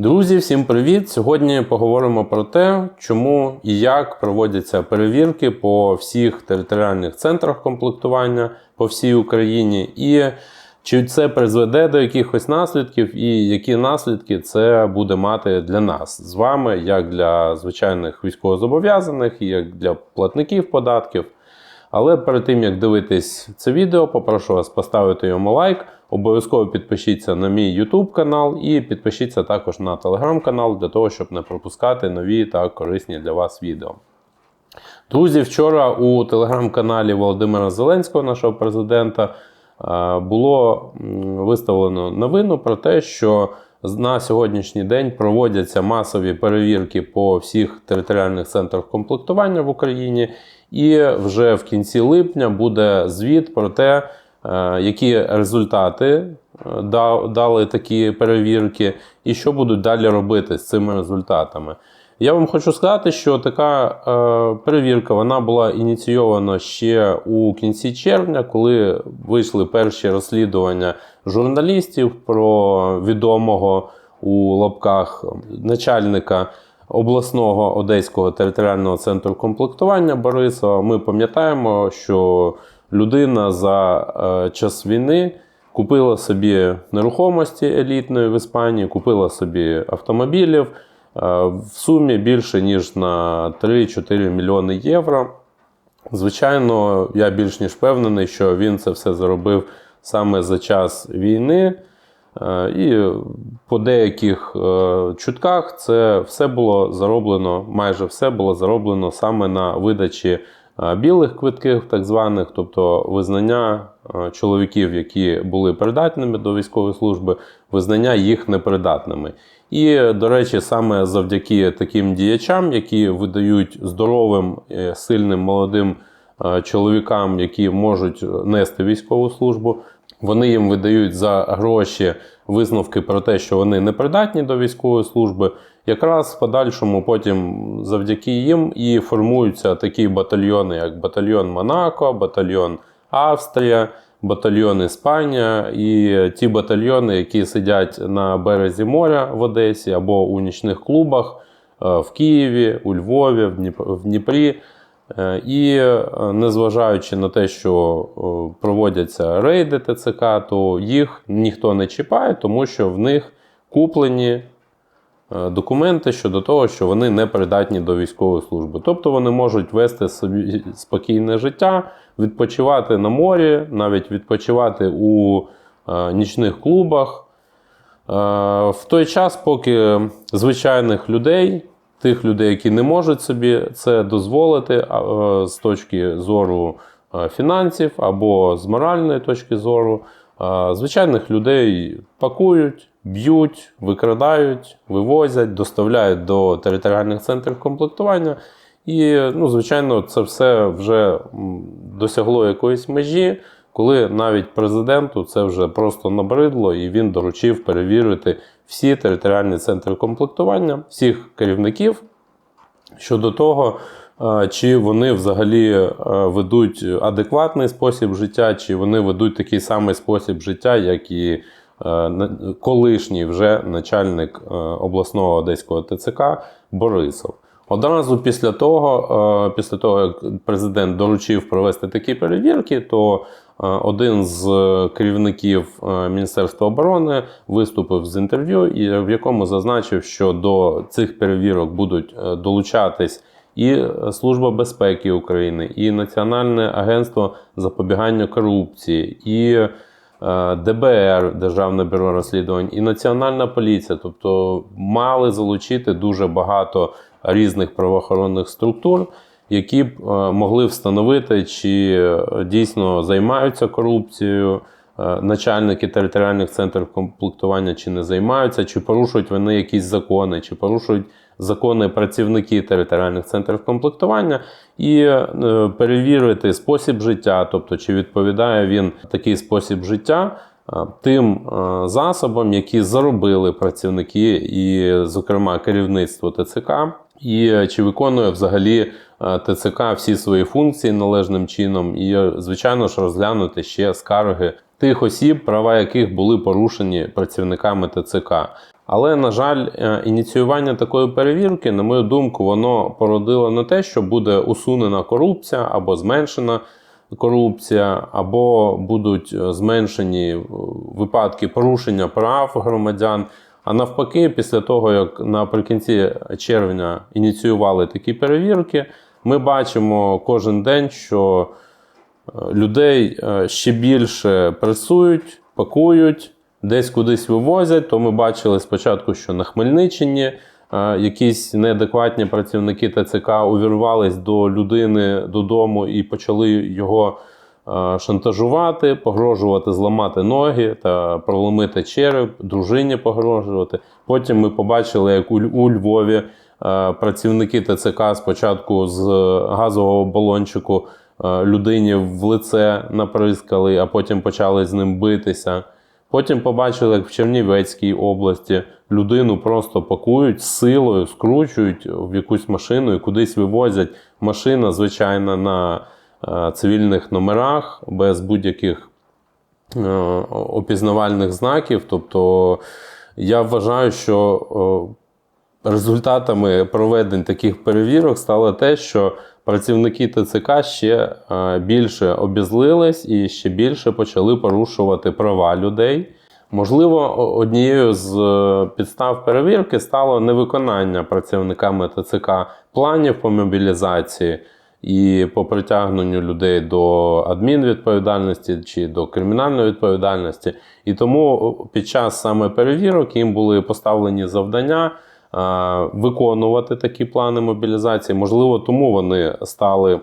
Друзі, всім привіт! Сьогодні поговоримо про те, чому і як проводяться перевірки по всіх територіальних центрах комплектування по всій Україні, і чи це призведе до якихось наслідків, і які наслідки це буде мати для нас з вами, як для звичайних військовозобов'язаних, як для платників податків. Але перед тим як дивитись це відео, попрошу вас поставити йому лайк. Обов'язково підпишіться на мій YouTube канал і підпишіться також на телеграм канал для того, щоб не пропускати нові та корисні для вас відео. Друзі, вчора у телеграм-каналі Володимира Зеленського, нашого президента, е, було виставлено новину про те, що на сьогоднішній день проводяться масові перевірки по всіх територіальних центрах комплектування в Україні, і вже в кінці липня буде звіт про те, е, які результати е, дали такі перевірки, і що будуть далі робити з цими результатами. Я вам хочу сказати, що така е, перевірка вона була ініційована ще у кінці червня, коли вийшли перші розслідування журналістів про відомого у лапках начальника обласного одеського територіального центру комплектування Борисова. Ми пам'ятаємо, що людина за е, час війни купила собі нерухомості елітної в Іспанії, купила собі автомобілів. Е, В сумі більше ніж на 3-4 мільйони євро. Звичайно, я більш ніж впевнений, що він це все заробив саме за час війни. Е, І по деяких е, чутках це все було зароблено, майже все було зароблено саме на видачі е, білих квитків, так званих, тобто визнання чоловіків, які були придатними до військової служби, визнання їх непридатними. І, до речі, саме завдяки таким діячам, які видають здоровим, сильним молодим чоловікам, які можуть нести військову службу, вони їм видають за гроші висновки про те, що вони не придатні до військової служби. Якраз в подальшому потім завдяки їм і формуються такі батальйони, як батальйон Монако, батальйон Австрія, батальйон Іспанія і ті батальйони, які сидять на березі моря в Одесі або у нічних клубах е, в Києві, у Львові, в Дніп- в Дніпрі. Е, І е, незважаючи на те, що е, проводяться рейди ТЦК, то їх ніхто не чіпає, тому що в них куплені документи щодо того, що вони не придатні до військової служби. Тобто вони можуть вести собі спокійне життя, відпочивати на морі, навіть відпочивати у нічних клубах. В той час, поки звичайних людей, тих людей, які не можуть собі це дозволити е, з точки зору е, фінансів або з моральної точки зору, е, звичайних людей пакують, б'ють, викрадають, вивозять, доставляють до територіальних центрів комплектування. І, ну, звичайно, це все вже досягло якоїсь межі, коли навіть президенту це вже просто набридло, і він доручив перевірити всі територіальні центри комплектування, всіх керівників щодо того, е, чи вони взагалі е, ведуть адекватний спосіб життя, чи вони ведуть такий самий спосіб життя, як і е, колишній вже начальник обласного одеського ТЦК Борисов. Одразу після того, е, після того, як президент доручив провести такі перевірки, то е, один з керівників е, Міністерства оборони виступив з інтерв'ю, в якому зазначив, що до цих перевірок будуть долучатись і Служба безпеки України, і Національне агентство запобігання корупції, і ДБР, Державне бюро розслідувань, і Національна поліція. Тобто мали залучити дуже багато різних правоохоронних структур, які б е, могли встановити, чи е, дійсно займаються корупцією. е, Начальники територіальних центрів комплектування чи не займаються, чи порушують вони якісь закони, чи порушують закони працівники територіальних центрів комплектування, і е, перевірити спосіб життя, тобто чи відповідає він такий спосіб життя е, тим е, засобам, які заробили працівники, і, зокрема, керівництво ТЦК, і чи виконує взагалі ТЦК всі свої функції належним чином, і, звичайно ж, розглянути ще скарги тих осіб, права яких були порушені працівниками ТЦК. Але, на жаль, е, ініціювання такої перевірки, на мою думку, воно породило не те, що буде усунена корупція або зменшена корупція, або будуть е, зменшені е, випадки порушення прав громадян. А навпаки, після того, як наприкінці червня ініціювали такі перевірки, ми бачимо кожен день, що людей ще більше пресують, пакують, десь кудись вивозять. То ми бачили спочатку, що на Хмельниччині е, якісь неадекватні працівники ТЦК увірвались до людини додому і почали його е, шантажувати, погрожувати зламати ноги та проломити череп, дружині погрожувати. Потім ми побачили, як у, Львові е, працівники ТЦК спочатку з газового балончику людині в лице наприскали, а потім почали з ним битися. Потім побачили, як в Чернівецькій області людину просто пакують силою, скручують в якусь машину і кудись вивозять. Машина, звичайно, на е, цивільних номерах без будь-яких е, опізнавальних знаків. Тобто я вважаю, що е, результатами проведень таких перевірок стало те, що працівники ТЦК ще е, більше обізлились і ще більше почали порушувати права людей. Можливо, однією з е, підстав перевірки стало невиконання працівниками ТЦК планів по мобілізації і по притягненню людей до адмінвідповідальності чи до кримінальної відповідальності. І тому під час саме перевірок їм були поставлені завдання виконувати такі плани мобілізації. Можливо, тому вони стали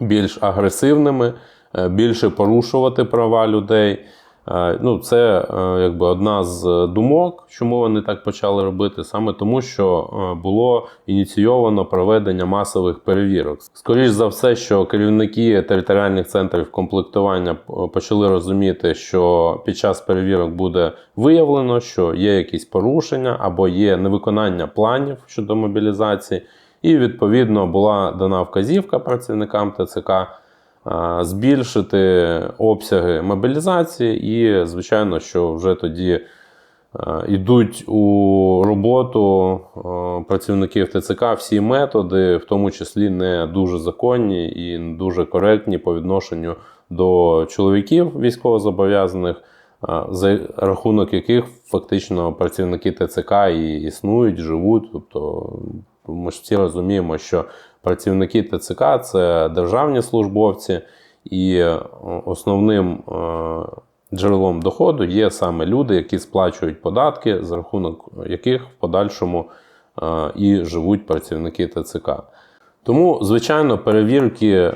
більш агресивними, е, більше порушувати права людей. Е, Ну, це е, якби одна з думок, чому вони так почали робити, саме тому, що е, було ініційовано проведення масових перевірок. Скоріш за все, що керівники територіальних центрів комплектування е, почали розуміти, що під час перевірок буде виявлено, що є якісь порушення або є невиконання планів щодо мобілізації. І відповідно була дана вказівка працівникам ТЦК збільшити обсяги мобілізації, і, звичайно, що вже тоді йдуть у роботу працівників ТЦК всі методи, в тому числі не дуже законні і не дуже коректні по відношенню до чоловіків військовозобов'язаних, за рахунок яких фактично працівники ТЦК і існують, живуть. Тобто ми ж всі розуміємо, що працівники ТЦК це державні службовці, і е, основним е, джерелом доходу є саме люди, які сплачують податки, за рахунок яких в подальшому е, і живуть працівники ТЦК. Тому, звичайно, перевірки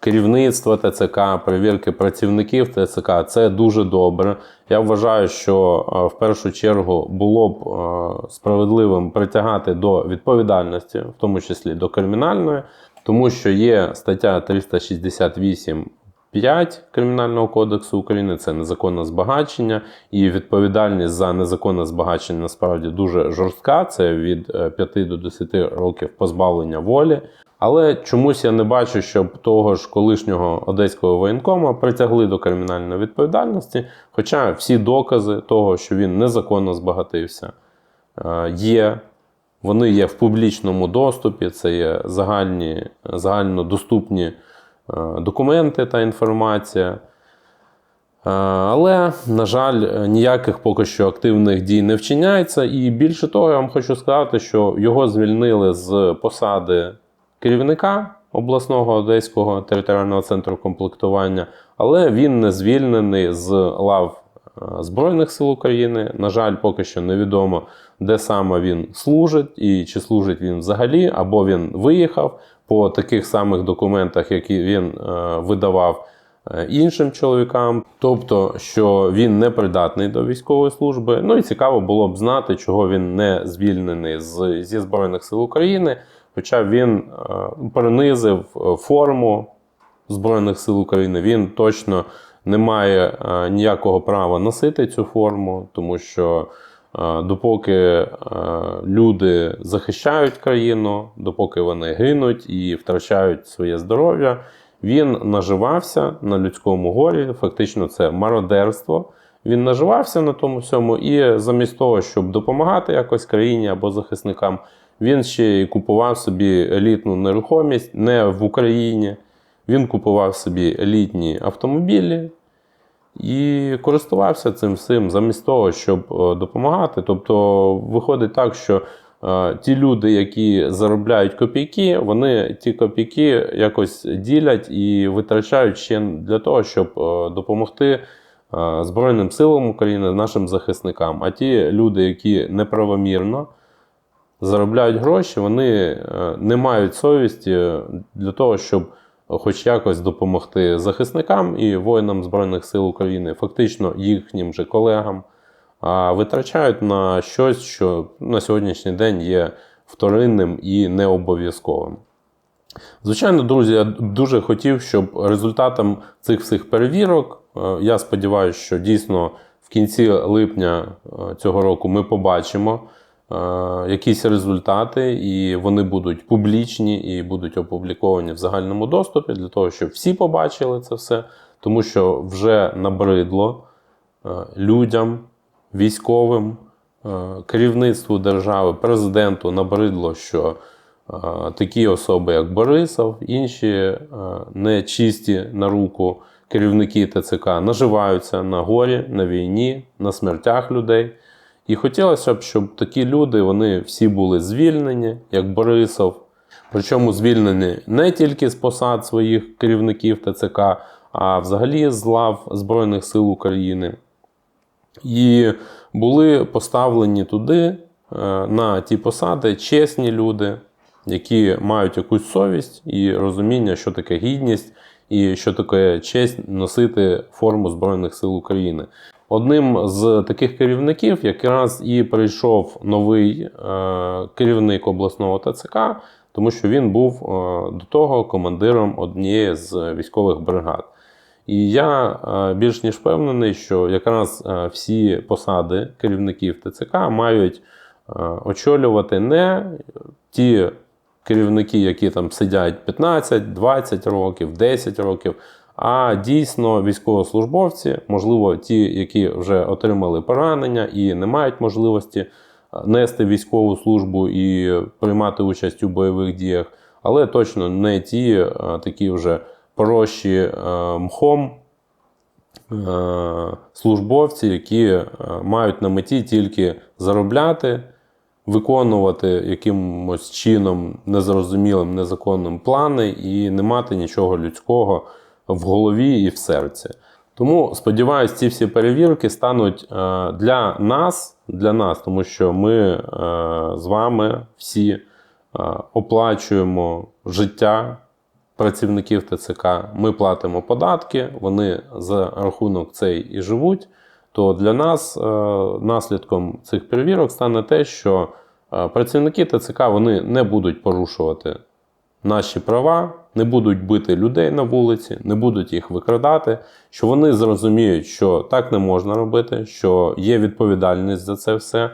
керівництва ТЦК, перевірки працівників ТЦК це дуже добре. Я вважаю, що е, в першу чергу було б е, справедливим притягати до відповідальності, в тому числі до кримінальної, тому що є стаття 368. 5 Кримінального кодексу України це незаконне збагачення, і відповідальність за незаконне збагачення насправді дуже жорстка. Це від е, 5 до 10 років позбавлення волі. Але чомусь я не бачу, щоб того ж колишнього одеського воєнкома притягли до кримінальної відповідальності. Хоча всі докази того, що він незаконно збагатився, е, є. Вони є в публічному доступі, це є загальні, загальнодоступні е, документи та інформація. Е, Але, на жаль, ніяких поки що активних дій не вчиняється. І більше того, я вам хочу сказати, що його звільнили з посади керівника обласного одеського територіального центру комплектування, але він не звільнений з лав е, Збройних сил України. На жаль, поки що невідомо, де саме він служить і чи служить він взагалі, або він виїхав по таких самих документах, які він е, видавав е, іншим чоловікам, тобто, що він не придатний до військової служби. Ну і цікаво було б знати, чого він не звільнений з, зі Збройних сил України, хоча він е, принизив е, форму Збройних сил України. Він точно не має е, ніякого права носити цю форму, тому що допоки люди захищають країну, допоки вони гинуть і втрачають своє здоров'я, він наживався на людському горі. Фактично, це мародерство. він наживався на тому всьому, і замість того, щоб допомагати якось країні або захисникам, він ще й купував собі елітну нерухомість не в Україні. Він купував собі елітні автомобілі і користувався цим всім замість того, щоб е, допомагати. Тобто виходить так, що е, ті люди, які заробляють копійки, вони ті копійки якось ділять і витрачають ще для того, щоб е, допомогти Збройним силам України, нашим захисникам. А ті люди, які неправомірно заробляють гроші, вони е, не мають совісті для того, щоб хоч якось допомогти захисникам і воїнам Збройних сил України, фактично їхнім же колегам, а витрачають на щось, що на сьогоднішній день є вторинним і не обов'язковим. Звичайно, друзі, я дуже хотів, щоб результатом цих всіх перевірок, е, я сподіваюся, що дійсно в кінці липня е, цього року ми побачимо якісь результати, і вони будуть публічні і будуть опубліковані в загальному доступі для того, щоб всі побачили це все, тому що вже набридло е, людям, військовим, е, керівництву держави, президенту набридло, що е, такі особи, як Борисов, інші е, нечисті на руку керівники ТЦК наживаються на горі, на війні, на смертях людей. І хотілося б, щоб такі люди вони всі були звільнені, як Борисов. Причому звільнені не тільки з посад своїх керівників ТЦК, а взагалі з лав Збройних сил України. І були поставлені туди е, на ті посади чесні люди, які мають якусь совість і розуміння, що таке гідність і що таке честь носити форму Збройних сил України. Одним з таких керівників якраз і прийшов новий е, керівник обласного ТЦК, тому що він був е, до того командиром однієї з військових бригад. І я е, більш ніж впевнений, що якраз всі посади керівників ТЦК мають очолювати не ті керівники, які там сидять 15, 20 років, 10 років, а дійсно військовослужбовці, можливо, ті, які вже отримали поранення і не мають можливості нести військову службу і приймати участь у бойових діях, але точно не ті е, такі вже порощі е, мхом е, службовці, які е, мають на меті тільки заробляти, виконувати якимось чином незрозумілим, незаконним плани і не мати нічого людського в голові і в серці. Тому сподіваюся, ці всі перевірки стануть е, для нас, для нас, тому що ми е, з вами всі е, оплачуємо життя працівників ТЦК. Ми платимо податки, вони за рахунок цей і живуть. То для нас наслідком цих перевірок стане те, що працівники ТЦК вони не будуть порушувати наші права, не будуть бити людей на вулиці, не будуть їх викрадати, що вони зрозуміють, що так не можна робити, що є відповідальність за це все.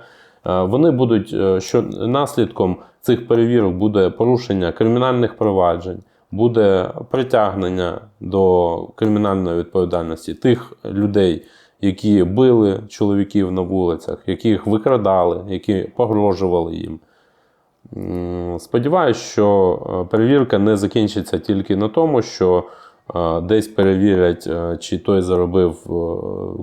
Е, Вони будуть, е, що наслідком цих перевірок буде порушення кримінальних проваджень, буде притягнення до кримінальної відповідальності тих людей, які били чоловіків на вулицях, яких викрадали, які погрожували їм. М, Сподіваюсь, що е, перевірка не закінчиться тільки на тому, що е, десь перевірять, е, чи той заробив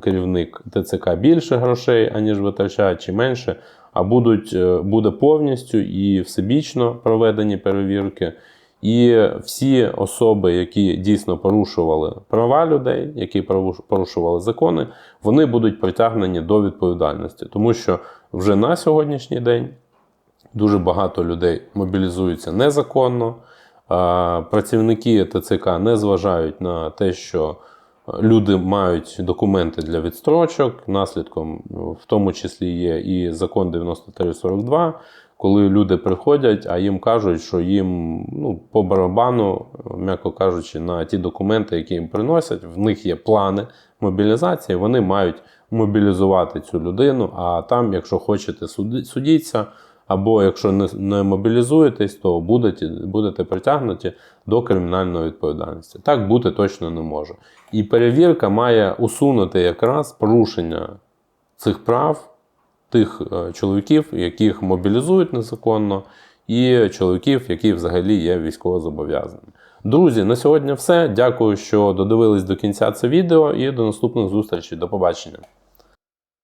керівник ТЦК більше грошей, аніж витрачає, чи менше, а будуть, буде повністю і всебічно проведені перевірки. І всі особи, які дійсно порушували права людей, які порушували закони, вони будуть притягнені до відповідальності, тому що вже на сьогоднішній день Дуже багато людей мобілізуються незаконно. Працівники ТЦК не зважають на те, що люди мають документи для відстрочок. Наслідком, в тому числі, є і закон 9342, коли люди приходять, а їм кажуть, що їм ну, по барабану, м'яко кажучи, на ті документи, які їм приносять, в них є плани мобілізації, вони мають мобілізувати цю людину. А там, якщо хочете судіться, або якщо не, не мобілізуєтесь, то будете, будете притягнуті до кримінальної відповідальності. Так бути точно не може. І перевірка має усунути якраз порушення цих прав тих е, чоловіків, яких мобілізують незаконно, і чоловіків, які взагалі є військовозобов'язаними. Друзі, на сьогодні все. Дякую, що додивились до кінця це відео, і до наступних зустрічей. До побачення.